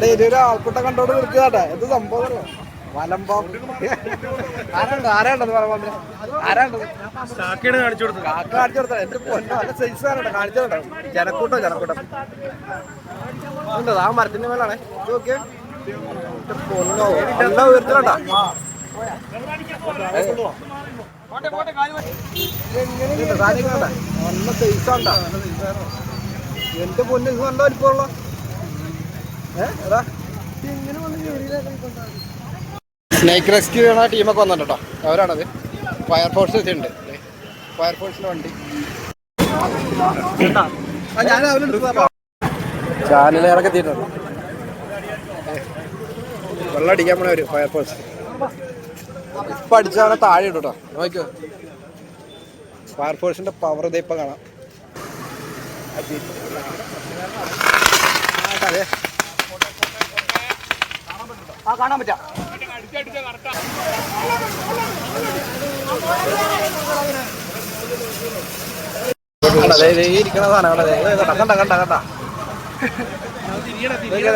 നമ്മുടെ ഏരിയയിൽ ആൾക്കൂട്ടം കണ്ടോണ്ട് നിൽക്കുകയാട്ടെ. എന്ത് സംഭവം മലമ്പോ ആരാണ്ടോ? ആരാണ്ട് ആരാണ്ടത് പറയാൻ ആരാണ്ടത് കാണിച്ചു കൊടുത്തത്. കാക്ക കാണിച്ചു കൊടുത്ത എന്റെ പൊന്നോ നല്ല സൈസ് ആരാണ്ടോ കാണിച്ചു കൊടുത്തോ ജനക്കൂട്ടോ ജനക്കൂട്ടം. ആ മരത്തിന്റെ മേലാണേ. ഇത് നോക്കിയേ. പൊന്നോ നല്ല ഉയരത്തിലുണ്ടാ നല്ല സൈസ് ഉണ്ടാ എന്റെ പൊന്നു നല്ല വലിപ്പമുള്ള? സ്നേക്ക് റെസ്ക്യൂ ചെയ്യണ ടീമൊക്കെ വന്നിട്ടോ അവരാണത്. ഫയർഫോഴ്സ് വെച്ചിട്ടുണ്ട്. ഫയർഫോഴ്സിന്റെ വണ്ടി. എത്തിയിട്ടുണ്ട്. വെള്ളം അടിക്കാൻ പോണ ഒരു ഫയർഫോഴ്സ് ഇപ്പൊ അടിച്ചവനെ താഴെ ഇട്ടു കേട്ടോ. നോക്കിയോ ഫയർഫോഴ്സിന്റെ പവർ ഇതേ ഇപ്പൊ കാണാം. അതെ. ആ കാണാൻ പറ്റാ.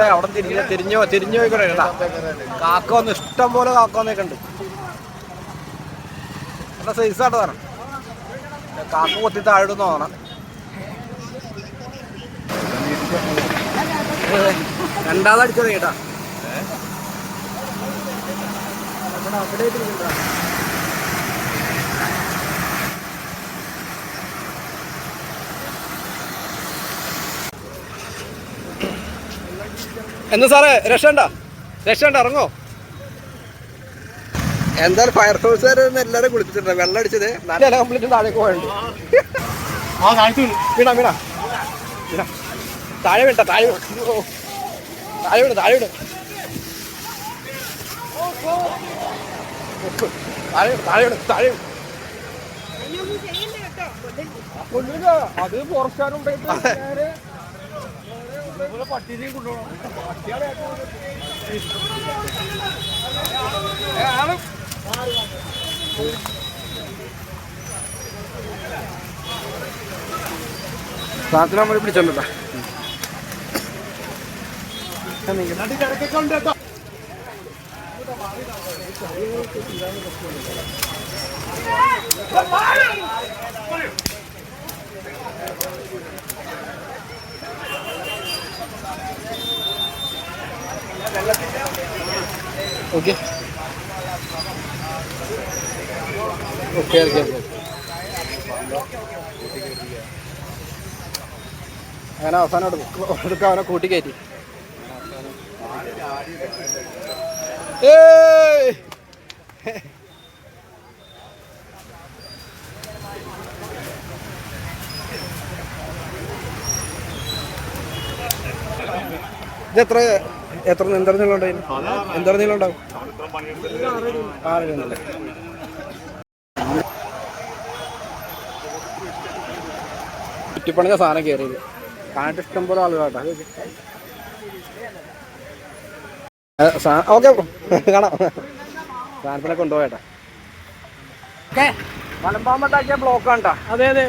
അവിടെ. തിരിഞ്ഞ തിരിഞ്ഞു തിരിഞ്ഞു പോയിക്കോട്ടെ കേട്ടാ കാക്ക വന്ന് ഇഷ്ടം പോലെ കാക്ക വന്നൊക്കെ നല്ല സൈസ് ആട്ടോ സാധനം. കാക്ക കൊത്തി താഴെ തോന്നണം രണ്ടാമത് അടിച്ചത് കേട്ടാ. അവിടെ അവിടെ ഇരിക്കണ്ടാ എന്താ സാറേ രക്ഷണ്ട രക്ഷണ്ട ഇറങ്ങോ? എന്തായാലും ഫയർഫോഴ്സുകാർ എല്ലാരും കുളിപ്പിച്ചിട്ടുണ്ട്? വെള്ളം അടിച്ചത്? നല്ല കംപ്ലീറ്റ് താഴേക്ക് പോയുണ്ട് വീണ. വീണ വീണ. താഴെ വീണ്ട താഴെ. താഴെ വീണ് താഴെ വീണ്. അത് പുറക്കാനും പട്ടിനെയും കൊണ്ടുപോകണം. സാധനം നമ്മൾ പിടിച്ചോണ്ടാ? ഓക്കെ ഓക്കെ ഓക്കെ ഓക്കെ അങ്ങനെ അവസാനം എടുക്കും അവനെ കൂട്ടി കയറ്റി. ഏയ്! ഇത് എത്ര എത്ര എന്തര നീളം ഉണ്ടാവും ചുറ്റിപ്പണിഞ്ഞ സാധനം കയറിയത് കാണിട്ട് ഇഷ്ടം പോലെ ആളുകളാട്ടാ ഓക്കെ കാണാം. സാധനത്തിനെ കൊണ്ടുപോയേട്ടാ. മലമ്പാമ്പണ്ടാക്കിയ ബ്ലോക്ക് കണ്ടാ അതെ അതെ.